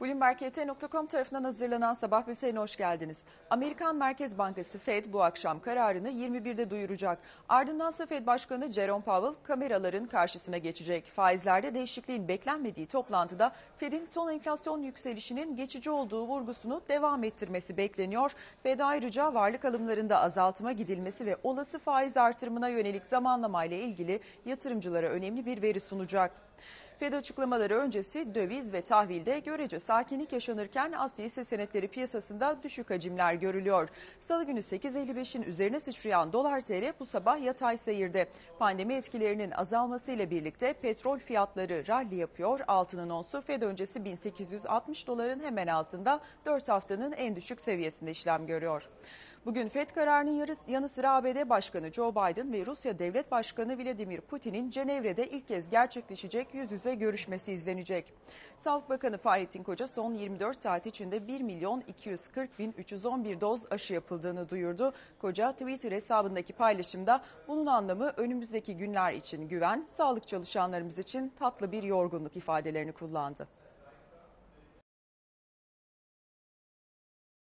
Bloomberg.com tarafından hazırlanan sabah bültenine hoş geldiniz. Amerikan Merkez Bankası Fed bu akşam kararını 21'de duyuracak. Ardındansa Fed Başkanı Jerome Powell kameraların karşısına geçecek. Faizlerde değişikliğin beklenmediği toplantıda Fed'in son enflasyon yükselişinin geçici olduğu vurgusunu devam ettirmesi bekleniyor. Fed ayrıca varlık alımlarında azaltıma gidilmesi ve olası faiz artırımına yönelik zamanlamayla ilgili yatırımcılara önemli bir veri sunacak. Fed açıklamaları öncesi döviz ve tahvilde görece sakinlik yaşanırken Asya hisse senetleri piyasasında düşük hacimler görülüyor. Salı günü 8.55'in üzerine sıçrayan dolar TL bu sabah yatay seyirde. Pandemi etkilerinin azalmasıyla birlikte petrol fiyatları rally yapıyor. Altının onsu Fed öncesi 1860 doların hemen altında 4 haftanın en düşük seviyesinde işlem görüyor. Bugün FED kararının yanı sıra ABD Başkanı Joe Biden ve Rusya Devlet Başkanı Vladimir Putin'in Cenevre'de ilk kez gerçekleşecek yüz yüze görüşmesi izlenecek. Sağlık Bakanı Fahrettin Koca son 24 saat içinde 1 milyon 240 bin 311 doz aşı yapıldığını duyurdu. Koca Twitter hesabındaki paylaşımda bunun anlamı önümüzdeki günler için güven, sağlık çalışanlarımız için tatlı bir yorgunluk ifadelerini kullandı.